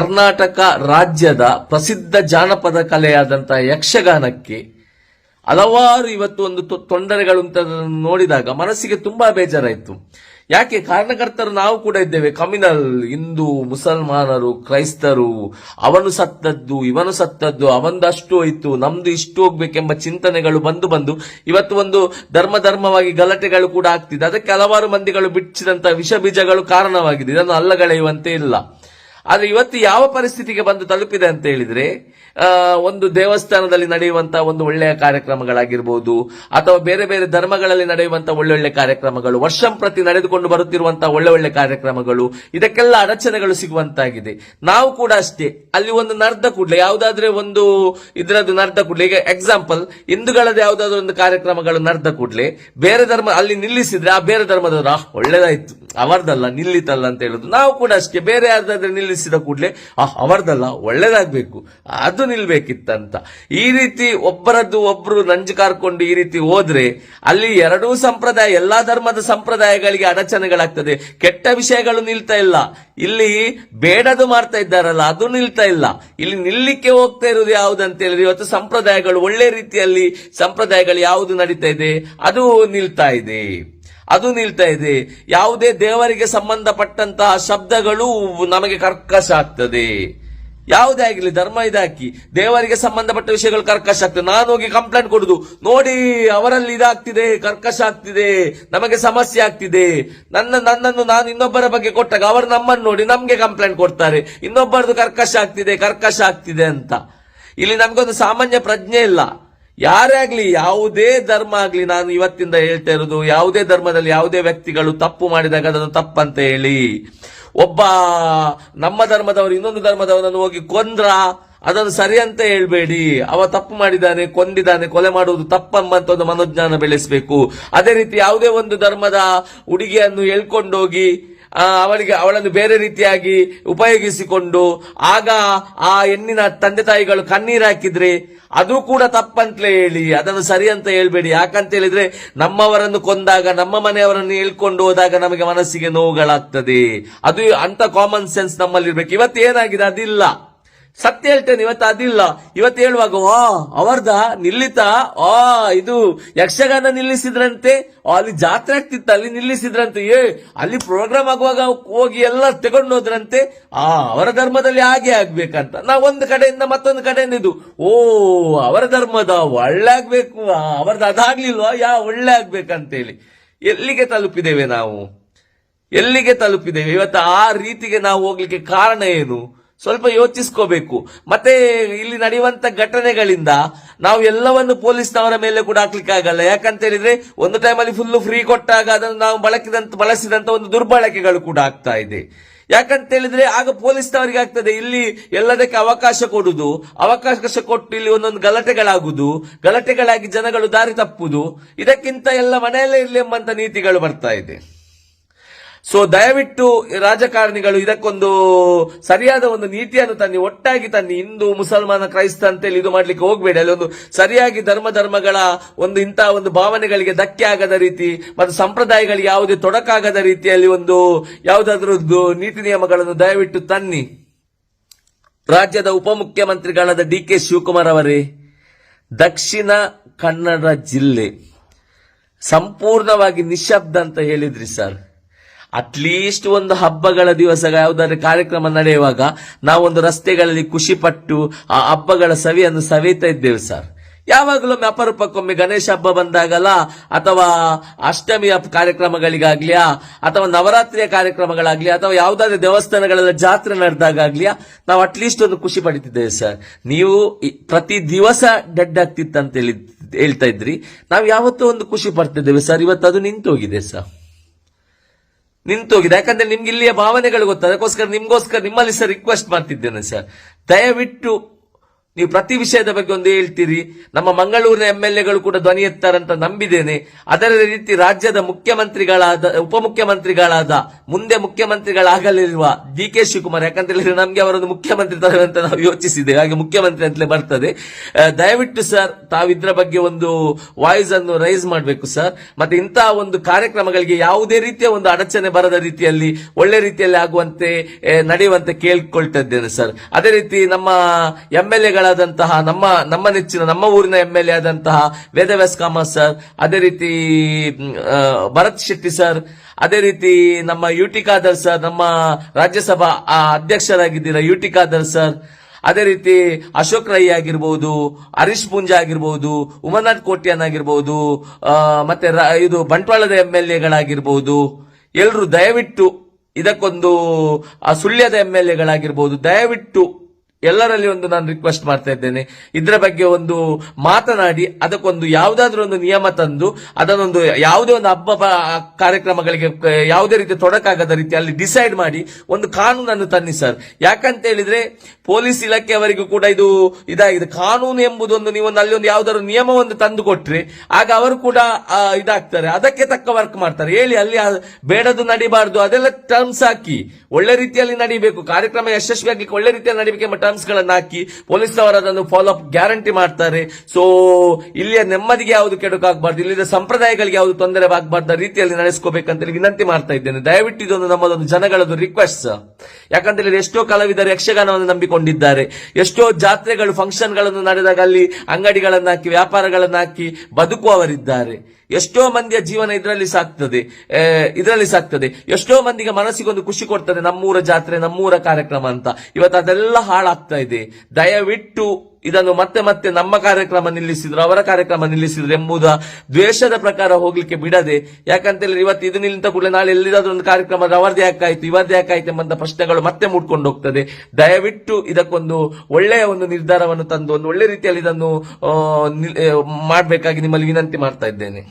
ಕರ್ನಾಟಕ ರಾಜ್ಯದ ಪ್ರಸಿದ್ಧ ಜಾನಪದ ಕಲೆಯಾದಂತಹ ಯಕ್ಷಗಾನಕ್ಕೆ ಹಲವಾರು ಇವತ್ತು ಒಂದು ತೊ- ತೊಂದರೆಗಳು ಅಂತ ನೋಡಿದಾಗ ಮನಸ್ಸಿಗೆ ತುಂಬಾ ಬೇಜಾರಾಯಿತು. ಯಾಕೆ? ಕಾರಣಕರ್ತರು ನಾವು ಕೂಡ ಇದ್ದೇವೆ. ಕಮ್ಯುನಲ್, ಹಿಂದೂ, ಮುಸಲ್ಮಾನರು, ಕ್ರೈಸ್ತರು, ಅವನು ಸತ್ತದ್ದು, ಇವನು ಸತ್ತದ್ದು, ಅವಂದಷ್ಟು ಹೋಯ್ತು, ನಮ್ದು ಇಷ್ಟು ಹೋಗ್ಬೇಕೆಂಬ ಚಿಂತನೆಗಳು ಬಂದು ಬಂದು ಇವತ್ತು ಒಂದು ಧರ್ಮ ಧರ್ಮವಾಗಿ ಗಲಾಟೆಗಳು ಕೂಡ ಆಗ್ತಿದೆ. ಅದಕ್ಕೆ ಹಲವಾರು ಮಂದಿಗಳು ಬಿಚ್ಚಿದಂತಹ ವಿಷ ಬೀಜಗಳು ಕಾರಣವಾಗಿದೆ. ಇದನ್ನು ಅಲ್ಲಗಳೆಯುವಂತೆ ಇಲ್ಲ. ಆದ್ರೆ ಇವತ್ತು ಯಾವ ಪರಿಸ್ಥಿತಿಗೆ ಬಂದು ತಲುಪಿದೆ ಅಂತ ಹೇಳಿದ್ರೆ ಒಂದು ದೇವಸ್ಥಾನದಲ್ಲಿ ನಡೆಯುವಂತಹ ಒಂದು ಒಳ್ಳೆಯ ಕಾರ್ಯಕ್ರಮಗಳಾಗಿರ್ಬೋದು, ಅಥವಾ ಬೇರೆ ಬೇರೆ ಧರ್ಮಗಳಲ್ಲಿ ನಡೆಯುವಂತಹ ಒಳ್ಳೊಳ್ಳೆ ಕಾರ್ಯಕ್ರಮಗಳು ವರ್ಷಂಪ್ರತಿ ನಡೆದುಕೊಂಡು ಬರುತ್ತಿರುವಂತಹ ಒಳ್ಳೆ ಒಳ್ಳೆ ಕಾರ್ಯಕ್ರಮಗಳು, ಇದಕ್ಕೆಲ್ಲ ಅಡಚಣೆಗಳು ಸಿಗುವಂತಾಗಿದೆ. ನಾವು ಕೂಡ ಅಷ್ಟೇ. ಅಲ್ಲಿ ಒಂದು ನರ್ದ ಕೂಡ್ಲೆ, ಯಾವುದಾದ್ರೆ ಒಂದು ಇದರದ್ದು ನರ್ದ ಕೂಡ್ಲೆ, ಈಗ ಎಕ್ಸಾಂಪಲ್ ಹಿಂದೂಗಳದ್ದು ಯಾವ್ದಾದ್ರು ಒಂದು ಕಾರ್ಯಕ್ರಮಗಳು ನರ್ದ ಕೂಡ್ಲೆ, ಬೇರೆ ಧರ್ಮ ಅಲ್ಲಿ ನಿಲ್ಲಿಸಿದ್ರೆ ಆ ಬೇರೆ ಧರ್ಮದವರು ಒಳ್ಳೆದಾಯ್ತು, ಅವರ್ದಲ್ಲ, ನಿಲ್ಲಿತಲ್ಲ ಅಂತ ಹೇಳುದು. ನಾವು ಕೂಡ ಅಷ್ಟೇ. ಬೇರೆ ಯಾವ್ದಾದ್ರೆ ನಿಲ್ಲಿಸಿದ ಕೂಡಲೇ ಆ ಅವರ್ದಲ್ಲ, ಒಳ್ಳೇದಾಗ್ಬೇಕು, ಅದು ನಿಲ್ಬೇಕಿತ್ತಂತ. ಈ ರೀತಿ ಒಬ್ಬರದ್ದು ಒಬ್ರು ನಂಜು ಕಾರ್ಕೊಂಡು ಈ ರೀತಿ ಹೋದ್ರೆ, ಅಲ್ಲಿ ಎರಡೂ ಸಂಪ್ರದಾಯ, ಎಲ್ಲಾ ಧರ್ಮದ ಸಂಪ್ರದಾಯಗಳಿಗೆ ಅಡಚಣೆಗಳಾಗ್ತದೆ. ಕೆಟ್ಟ ವಿಷಯಗಳು ನಿಲ್ತಾ ಇಲ್ಲ. ಇಲ್ಲಿ ಬೇಡದು ಮಾಡ್ತಾ ಇದ್ದಾರಲ್ಲ, ಅದು ನಿಲ್ತಾ ಇಲ್ಲ. ಇಲ್ಲಿ ನಿಲ್ಲಿಕ್ಕೆ ಹೋಗ್ತಾ ಇರೋದು ಯಾವ್ದಂತ ಹೇಳಿದ್ರೆ ಇವತ್ತು ಸಂಪ್ರದಾಯಗಳು ಒಳ್ಳೆ ರೀತಿಯಲ್ಲಿ, ಸಂಪ್ರದಾಯಗಳು ಯಾವುದು ನಡೀತಾ ಇದೆ, ಅದು ನಿಲ್ತಾ ಇದೆ. ಅದು ನಿಲ್ತಾ ಇದೆ. ಯಾವುದೇ ದೇವರಿಗೆ ಸಂಬಂಧಪಟ್ಟಂತಹ ಶಬ್ದಗಳು ನಮಗೆ ಕರ್ಕಶ ಆಗ್ತದೆ. ಯಾವುದೇ ಆಗಿರ್ಲಿ, ಧರ್ಮ ಇದಾಕಿ, ದೇವರಿಗೆ ಸಂಬಂಧಪಟ್ಟ ವಿಷಯಗಳು ಕರ್ಕಶ ಆಗ್ತದೆ. ನಾನು ಹೋಗಿ ಕಂಪ್ಲೇಂಟ್ ಕೊಡುದು, ನೋಡಿ, ಅವರಲ್ಲಿ ಇದಾಗ್ತಿದೆ, ಕರ್ಕಶ ಆಗ್ತಿದೆ, ನಮಗೆ ಸಮಸ್ಯೆ ಆಗ್ತಿದೆ. ನನ್ನ, ನನ್ನನ್ನು ನಾನು ಇನ್ನೊಬ್ಬರ ಬಗ್ಗೆ ಕೊಟ್ಟಾಗ ಅವರು ನಮ್ಮನ್ನು ನೋಡಿ ನಮ್ಗೆ ಕಂಪ್ಲೇಂಟ್ ಕೊಡ್ತಾರೆ. ಇನ್ನೊಬ್ಬರದು ಕರ್ಕಶ ಆಗ್ತಿದೆ ಕರ್ಕಶ ಆಗ್ತಿದೆ ಅಂತ. ಇಲ್ಲಿ ನಮ್ಗೊಂದು ಸಾಮಾನ್ಯ ಪ್ರಜ್ಞೆ ಇಲ್ಲ. ಯಾರೇ ಆಗ್ಲಿ, ಯಾವುದೇ ಧರ್ಮ ಆಗ್ಲಿ, ನಾನು ಇವತ್ತಿಂದ ಹೇಳ್ತಾ ಇರೋದು, ಯಾವುದೇ ಧರ್ಮದಲ್ಲಿ ಯಾವುದೇ ವ್ಯಕ್ತಿಗಳು ತಪ್ಪು ಮಾಡಿದಾಗ ಅದನ್ನು ತಪ್ಪಂತ ಹೇಳಿ. ಒಬ್ಬ ನಮ್ಮ ಧರ್ಮದವರು ಇನ್ನೊಂದು ಧರ್ಮದವರನ್ನು ಹೋಗಿ ಕೊಂದ್ರ, ಅದನ್ನು ಸರಿ ಅಂತ ಹೇಳ್ಬೇಡಿ. ಅವ ತಪ್ಪು ಮಾಡಿದ್ದಾನೆ, ಕೊಂದಿದ್ದಾನೆ, ಕೊಲೆ ಮಾಡುವುದು ತಪ್ಪಂಬಂತ ಒಂದು ಮನೋಜ್ಞಾನ ಬೆಳೆಸಬೇಕು. ಅದೇ ರೀತಿ ಯಾವುದೇ ಒಂದು ಧರ್ಮದ ಹುಡುಗಿಯನ್ನು ಹೇಳ್ಕೊಂಡೋಗಿ ಅವಳಿಗೆ, ಅವಳನ್ನು ಬೇರೆ ರೀತಿಯಾಗಿ ಉಪಯೋಗಿಸಿಕೊಂಡು, ಆಗ ಆ ಹೆಣ್ಣಿನ ತಂದೆ ತಾಯಿಗಳು ಕಣ್ಣೀರು ಹಾಕಿದ್ರೆ ಅದು ಕೂಡ ತಪ್ಪಂತಲೇ ಹೇಳಿ, ಅದನ್ನು ಸರಿ ಅಂತ ಹೇಳ್ಬೇಡಿ. ಯಾಕಂತ ಹೇಳಿದ್ರೆ ನಮ್ಮವರನ್ನು ಕೊಂದಾಗ, ನಮ್ಮ ಮನೆಯವರನ್ನು ಹೇಳ್ಕೊಂಡು ಹೋದಾಗ ನಮಗೆ ಮನಸ್ಸಿಗೆ ನೋವುಗಳಾಗ್ತದೆ. ಅದು ಅಂತ ಕಾಮನ್ ಸೆನ್ಸ್ ನಮ್ಮಲ್ಲಿರ್ಬೇಕು. ಇವತ್ತು ಏನಾಗಿದೆ? ಅದಿಲ್ಲ. ಸತ್ಯ ಹೇಳ್ತೇನೆ, ಇವತ್ತು ಅದಿಲ್ಲ. ಇವತ್ತು ಹೇಳುವಾಗ ಓ ಅವರ್ದ ನಿಲ್ಲಿತ? ಆ, ಇದು ಯಕ್ಷಗಾನ ನಿಲ್ಲಿಸಿದ್ರಂತೆ? ಅಲ್ಲಿ ಜಾತ್ರೆ ಆಗ್ತಿತ್ತು, ಅಲ್ಲಿ ನಿಲ್ಲಿಸಿದ್ರಂತೆ. ಏ, ಅಲ್ಲಿ ಪ್ರೋಗ್ರಾಮ್ ಆಗುವಾಗ ಹೋಗಿ ಎಲ್ಲ ತಗೊಂಡು ಹೋದ್ರಂತೆ ಆ, ಅವರ ಧರ್ಮದಲ್ಲಿ ಹಾಗೆ ಆಗ್ಬೇಕಂತ. ನಾವು ಒಂದು ಕಡೆಯಿಂದ ಮತ್ತೊಂದು ಕಡೆಯಿಂದ ಇದು. ಓ, ಅವರ ಧರ್ಮದ ಒಳ್ಳೆ ಆಗ್ಬೇಕು. ಅವರದ ಅದಾಗ್ಲಿಲ್ವಾ? ಯಾ, ಒಳ್ಳೆ ಆಗ್ಬೇಕಂತೇಳಿ. ಎಲ್ಲಿಗೆ ತಲುಪಿದ್ದೇವೆ ನಾವು? ಎಲ್ಲಿಗೆ ತಲುಪಿದ್ದೇವೆ? ಇವತ್ತು ಆ ರೀತಿಗೆ ನಾವು ಹೋಗ್ಲಿಕ್ಕೆ ಕಾರಣ ಏನು? ಸ್ವಲ್ಪ ಯೋಚಿಸ್ಕೋಬೇಕು. ಮತ್ತೆ ಇಲ್ಲಿ ನಡೆಯುವಂತ ಘಟನೆಗಳಿಂದ ನಾವು ಎಲ್ಲವನ್ನು ಪೊಲೀಸ್ನವರ ಮೇಲೆ ಕೂಡ ಹಾಕ್ಲಿಕ್ಕೆ ಆಗಲ್ಲ. ಯಾಕಂತ ಹೇಳಿದ್ರೆ ಒಂದು ಟೈಮಲ್ಲಿ ಫುಲ್ ಫ್ರೀ ಕೊಟ್ಟಾಗ ಅದನ್ನು ನಾವು ಬಳಕಿದಂತ, ಬಳಸಿದಂತ ಒಂದು ದುರ್ಬಳಕೆಗಳು ಕೂಡ ಆಗ್ತಾ ಇದೆ. ಯಾಕಂತ ಹೇಳಿದ್ರೆ ಆಗ ಪೊಲೀಸ್ನವರಿಗೆ ಆಗ್ತದೆ, ಇಲ್ಲಿ ಎಲ್ಲದಕ್ಕೆ ಅವಕಾಶ ಕೊಡುದು. ಅವಕಾಶ ಕೊಟ್ಟು ಇಲ್ಲಿ ಒಂದೊಂದು ಗಲಾಟೆಗಳಾಗುದು. ಗಲಾಟೆಗಳಾಗಿ ಜನಗಳು ದಾರಿ ತಪ್ಪುದು. ಇದಕ್ಕಿಂತ ಎಲ್ಲ ಮನೆಯಲ್ಲೇ ಇರಲಿ ಎಂಬಂತ ನೀತಿಗಳು ಬರ್ತಾ ಇದೆ. ಸೊ ದಯವಿಟ್ಟು ರಾಜಕಾರಣಿಗಳು ಇದಕ್ಕೊಂದು ಸರಿಯಾದ ಒಂದು ನೀತಿಯನ್ನು ತನ್ನಿ, ಒಟ್ಟಾಗಿ ತನ್ನಿ, ಹಿಂದೂ, ಮುಸಲ್ಮಾನ, ಕ್ರೈಸ್ತ ಅಂತೇಳಿ ಇದು ಮಾಡ್ಲಿಕ್ಕೆ ಹೋಗ್ಬೇಡಿ. ಅಲ್ಲಿ ಒಂದು ಸರಿಯಾಗಿ ಧರ್ಮ ಧರ್ಮಗಳ ಒಂದು ಇಂತಹ ಒಂದು ಭಾವನೆಗಳಿಗೆ ಧಕ್ಕೆ ಆಗದ ರೀತಿ, ಮತ್ತು ಸಂಪ್ರದಾಯಗಳಿಗೆ ಯಾವುದೇ ತೊಡಕಾಗದ ರೀತಿಯಲ್ಲಿ ಒಂದು ಯಾವುದಾದ್ರೂ ನೀತಿ ನಿಯಮಗಳನ್ನು ದಯವಿಟ್ಟು ತನ್ನಿ. ರಾಜ್ಯದ ಉಪಮುಖ್ಯಮಂತ್ರಿಗಳಾದ ಡಿ ಕೆ ಶಿವಕುಮಾರ್ ಅವರೇ, ದಕ್ಷಿಣ ಕನ್ನಡ ಜಿಲ್ಲೆ, ಸಂಪೂರ್ಣವಾಗಿ ನಿಶಬ್ದ ಅಂತ ಹೇಳಿದ್ರಿ ಸರ್. ಅಟ್ಲೀಸ್ಟ್ ಒಂದು ಹಬ್ಬಗಳ ದಿವಸ ಯಾವುದಾದ್ರೆ ಕಾರ್ಯಕ್ರಮ ನಡೆಯುವಾಗ ನಾವೊಂದು ರಸ್ತೆಗಳಲ್ಲಿ ಖುಷಿ ಪಟ್ಟು ಆ ಹಬ್ಬಗಳ ಸವಿಯನ್ನು ಸವಿತಾ ಇದ್ದೇವೆ ಸರ್. ಯಾವಾಗಲೊಮ್ಮೆ ಅಪರೂಪಕ್ಕೊಮ್ಮೆ ಗಣೇಶ ಹಬ್ಬ ಬಂದಾಗಲ್ಲ ಅಥವಾ ಅಷ್ಟಮಿಯ ಕಾರ್ಯಕ್ರಮಗಳಿಗಾಗ್ಲಿಯಾ ಅಥವಾ ನವರಾತ್ರಿಯ ಕಾರ್ಯಕ್ರಮಗಳಾಗ್ಲಿ ಅಥವಾ ಯಾವುದಾದ್ರೂ ದೇವಸ್ಥಾನಗಳೆಲ್ಲ ಜಾತ್ರೆ ನಡೆದಾಗ್ಲಿಯಾ ನಾವು ಅಟ್ಲೀಸ್ಟ್ ಒಂದು ಖುಷಿ ಪಡಿತಿದ್ದೇವೆ ಸರ್. ನೀವು ಪ್ರತಿ ದಿವಸ ಡೆಡ್ ಆಗ್ತಿತ್ತಂತ ಹೇಳಿ, ಹೇಳ್ತಾ ಇದ್ರಿ. ನಾವು ಯಾವತ್ತೂ ಒಂದು ಖುಷಿ ಪಡ್ತಿದ್ದೇವೆ ಸರ್. ಇವತ್ತು ಅದು ನಿಂತು ಹೋಗಿದೆ ಸರ್. ನಿಂತೋಗಿದೆ. ಯಾಕಂದ್ರೆ ನಿಮ್ಗೆ ಇಲ್ಲಿಯ ಭಾವನೆಗಳು ಗೊತ್ತ. ಅದಕ್ಕೋಸ್ಕರ ನಿಮ್ಗೋಸ್ಕರ ನಿಮ್ಮಲ್ಲಿ ಸರ್ ರಿಕ್ವೆಸ್ಟ್ ಮಾಡ್ತಿದ್ದೇನೆ ಸರ್. ದಯವಿಟ್ಟು ನೀವು ಪ್ರತಿ ವಿಷಯದ ಬಗ್ಗೆ ಒಂದು ಹೇಳ್ತೀರಿ. ನಮ್ಮ ಮಂಗಳೂರಿನ ಎಂ ಎಲ್ ಎಗಳು ಕೂಡ ಧ್ವನಿ ಎತ್ತಾರಂತ ನಂಬಿದ್ದೇನೆ. ಅದರ ರೀತಿ ರಾಜ್ಯದ ಮುಖ್ಯಮಂತ್ರಿಗಳಾದ, ಉಪಮುಖ್ಯಮಂತ್ರಿಗಳಾದ, ಮುಂದೆ ಮುಖ್ಯಮಂತ್ರಿಗಳಾಗಲಿರುವ ಡಿ ಕೆ ಶಿವಕುಮಾರ್ ಯಾಕಂತ ಹೇಳಿದ್ರೆ ನಮ್ಗೆ ಅವರೊಂದು ಮುಖ್ಯಮಂತ್ರಿ ತರ ಅಂತ ನಾವು ಯೋಚಿಸಿದ್ದೇವೆ. ಹಾಗೆ ಮುಖ್ಯಮಂತ್ರಿ ಅಂತಲೇ ಬರ್ತದೆ. ದಯವಿಟ್ಟು ಸರ್ ತಾವು ಇದ್ರ ಬಗ್ಗೆ ಒಂದು ವಾಯ್ಸ್ ಅನ್ನು ರೈಸ್ ಮಾಡಬೇಕು ಸರ್. ಮತ್ತೆ ಇಂತಹ ಒಂದು ಕಾರ್ಯಕ್ರಮಗಳಿಗೆ ಯಾವುದೇ ರೀತಿಯ ಒಂದು ಅಡಚಣೆ ಬರದ ರೀತಿಯಲ್ಲಿ, ಒಳ್ಳೆ ರೀತಿಯಲ್ಲಿ ಆಗುವಂತೆ ನಡೆಯುವಂತೆ ಕೇಳ್ಕೊಳ್ತಾ ಇದ್ದೇನೆ ಸರ್. ಅದೇ ರೀತಿ ನಮ್ಮ ಎಂ ಎಗಳಾದಂತಹ ನಮ್ಮ ನಮ್ಮ ನೆಚ್ಚಿನ ನಮ್ಮ ಊರಿನ ಎಂ ಎಲ್ ಎ ಆದಂತಹ ವೇದವ್ಯಾಸ್ ಕಾಮತ್ ಸರ್ ಅದೇ ರೀತಿ ಭರತ್ ಶೆಟ್ಟಿ ಸರ್ ಅದೇ ರೀತಿ ನಮ್ಮ ಯು ಟಿ ಖಾದರ್ ಸರ್ ನಮ್ಮ ರಾಜ್ಯಸಭಾ ಅಧ್ಯಕ್ಷರಾಗಿದ್ದೀರಾ ಯು ಟಿ ಖಾದರ್ ಸರ್ ಅದೇ ರೀತಿ ಅಶೋಕ್ ರೈ ಆಗಿರ್ಬೋದು ಹರೀಶ್ ಪೂಂಜಾ ಆಗಿರ್ಬೋದು ಉಮರ್ನಾಥ್ ಕೋಟ್ಯಾನ್ ಆಗಿರ್ಬೋದು ಆ, ಮತ್ತೆ ಇದು ಬಂಟ್ವಾಳದ ಎಂ ಎಲ್ ಎಗಳಾಗಿರ್ಬೋದು ಎಲ್ರು ದಯವಿಟ್ಟು ಇದಕ್ಕೊಂದು ಸುಳ್ಯದ ಎಂ ಎಲ್ ಎಗಳಾಗಿರ್ಬೋದು ದಯವಿಟ್ಟು ಎಲ್ಲರಲ್ಲಿ ಒಂದು ನಾನು ರಿಕ್ವೆಸ್ಟ್ ಮಾಡ್ತಾ ಇದ್ದೇನೆ. ಇದರ ಬಗ್ಗೆ ಒಂದು ಮಾತನಾಡಿ, ಅದಕ್ಕೊಂದು ಯಾವುದಾದ್ರೂ ಒಂದು ನಿಯಮ ತಂದು, ಅದನ್ನೊಂದು ಯಾವುದೇ ಒಂದು ಹಬ್ಬ ಕಾರ್ಯಕ್ರಮಗಳಿಗೆ ಯಾವುದೇ ರೀತಿ ತೊಡಕಾಗದ ರೀತಿ ಅಲ್ಲಿ ಡಿಸೈಡ್ ಮಾಡಿ ಒಂದು ಕಾನೂನನ್ನು ತನ್ನಿ ಸರ್. ಯಾಕಂತ ಹೇಳಿದ್ರೆ, ಪೊಲೀಸ್ ಇಲಾಖೆಯವರಿಗೂ ಕೂಡ ಇದು ಇದಾಗಿದೆ. ಕಾನೂನು ಎಂಬುದೊಂದು ನೀವೊಂದು ಅಲ್ಲಿ ಒಂದು ಯಾವುದಾದ್ರು ನಿಯಮವನ್ನು ತಂದು ಕೊಟ್ರೆ ಆಗ ಅವರು ಕೂಡ ಇದಾಗ್ತಾರೆ. ಅದಕ್ಕೆ ತಕ್ಕ ವರ್ಕ್ ಮಾಡ್ತಾರೆ. ಹೇಳಿ, ಅಲ್ಲಿ ಬೇಡದು ನಡಿಬಾರ್ದು. ಅದೆಲ್ಲ ಟರ್ಮ್ಸ್ ಹಾಕಿ. ಒಳ್ಳೆ ರೀತಿಯಲ್ಲಿ ನಡಿಬೇಕು. ಕಾರ್ಯಕ್ರಮ ಯಶಸ್ವಿಯಾಗಿ ಒಳ್ಳೆ ರೀತಿಯಲ್ಲಿ ನಡೀಬೇಕು ಎಂಬ ಟರ್ಮ್ಸ್ ಗಳನ್ನ ಹಾಕಿ ಪೊಲೀಸ್ನವರು ಅದನ್ನು ಫಾಲೋ ಅಪ್ ಗ್ಯಾರಂಟಿ ಮಾಡ್ತಾರೆ. ಸೊ ಇಲ್ಲಿಯ ನೆಮ್ಮದಿಗೆ ಯಾವುದು ಕೆಡುಕಾಗಬಾರ್ದು, ಇಲ್ಲಿಯ ಸಂಪ್ರದಾಯಗಳಿಗೆ ಯಾವುದು ತೊಂದರೆ ಆಗಬಾರ್ದ ರೀತಿಯಲ್ಲಿ ನಡೆಸ್ಕೋಬೇಕಂತೇಳಿ ವಿನಂತಿ ಮಾಡ್ತಾ ಇದ್ದೇನೆ. ದಯವಿಟ್ಟು ಇದೊಂದು ನಮ್ಮದೊಂದು ಜನಗಳದ್ದು ರಿಕ್ವೆಸ್ಟ್ ಯಾಕಂತ ಹೇಳಿದ್ರೆ ಎಷ್ಟೋ ಕಲಾವಿದರು ಯಕ್ಷಗಾನವನ್ನು ನಂಬಿಕೊಂಡಿದ್ದಾರೆ. ಎಷ್ಟೋ ಜಾತ್ರೆಗಳು ಫಂಕ್ಷನ್ಗಳನ್ನು ನಡೆದಾಗ ಅಲ್ಲಿ ಅಂಗಡಿಗಳನ್ನು ಹಾಕಿ, ವ್ಯಾಪಾರಗಳನ್ನು ಹಾಕಿ ಬದುಕುವವರಿದ್ದಾರೆ. ಎಷ್ಟೋ ಮಂದಿಯ ಜೀವನ ಇದರಲ್ಲಿ ಸಾಕ್ತದೆ ಇದರಲ್ಲಿ ಸಾಕ್ತದೆ. ಎಷ್ಟೋ ಮಂದಿಗೆ ಮನಸ್ಸಿಗೊಂದು ಖುಷಿ ಕೊಡ್ತದೆ, ನಮ್ಮೂರ ಜಾತ್ರೆ, ನಮ್ಮೂರ ಕಾರ್ಯಕ್ರಮ ಅಂತ. ಇವತ್ತು ಅದೆಲ್ಲ ಹಾಳಾಗ್ತಾ ಇದೆ. ದಯವಿಟ್ಟು ಇದನ್ನು ಮತ್ತೆ ಮತ್ತೆ ನಮ್ಮ ಕಾರ್ಯಕ್ರಮ ನಿಲ್ಲಿಸಿದ್ರು, ಅವರ ಕಾರ್ಯಕ್ರಮ ನಿಲ್ಲಿಸಿದ್ರು ಎಂಬುದ ದ್ವೇಷದ ಪ್ರಕಾರ ಹೋಗ್ಲಿಕ್ಕೆ ಬಿಡದೆ ಯಾಕಂತ ಹೇಳಿದ್ರೆ ಇವತ್ತು ಇದು ನಿಂತ ಕೂಡಲೇ ನಾಳೆ ಎಲ್ಲಿದಾದ್ರೂ ಒಂದು ಕಾರ್ಯಕ್ರಮ ಅವರದೇ ಯಾಕಾಯ್ತು ಇವರದೇ ಯಾಕಾಯ್ತು ಎಂಬಂತ ಪ್ರಶ್ನೆಗಳು ಮತ್ತೆ ಮೂಡ್ಕೊಂಡು ಹೋಗ್ತದೆ. ದಯವಿಟ್ಟು ಇದಕ್ಕೊಂದು ಒಳ್ಳೆಯ ಒಂದು ನಿರ್ಧಾರವನ್ನು ತಂದು, ಒಂದು ಒಳ್ಳೆ ರೀತಿಯಲ್ಲಿ ಇದನ್ನು ಮಾಡ್ಬೇಕಾಗಿ ನಿಮ್ಮಲ್ಲಿ ವಿನಂತಿ ಮಾಡ್ತಾ ಇದ್ದೇನೆ.